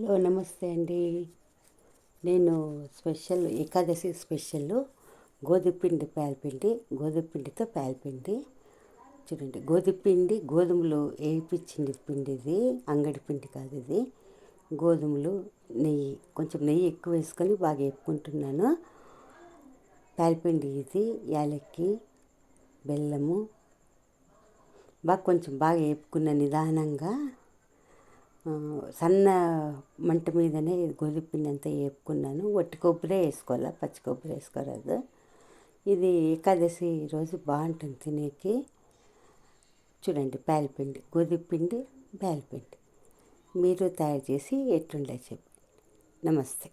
Hello నమస్తే అండి. నేను స్పెషల్ ఏకాదశి స్పెషల్ గోధుమపిండి పాలపిండి గోధుమపిండితో పాలపిండి చూడండి గోధుమపిండి గోధుమలు వేయించింది పిండి ఇది అంగడి పిండి కాదు ఇది. గోధుమలు నెయ్యి కొంచెం నెయ్యి ఎక్కువ వేసుకొని బాగా వేపుకుంటున్నాను. పాలపిండి ఇది యాలక్కి బెల్లము బాగా కొంచెం బాగా వేపుకున్న నిదానంగా సన్న మంట మీదనే గోధుమ పిండి అంతా వేపుకున్నాను వట్టి కొబ్బరి వేసుకోవాలి? పచ్చి కొబ్బరి వేసుకోరాదు. ఇది ఏకాదశి రోజు బాగుంటుంది తినేకి. చూడండి పాలపిండి గోధుమ పిండి పేలపిండి మీరు తయారు చేసి ఎట్లుండే చెప్పి నమస్తే.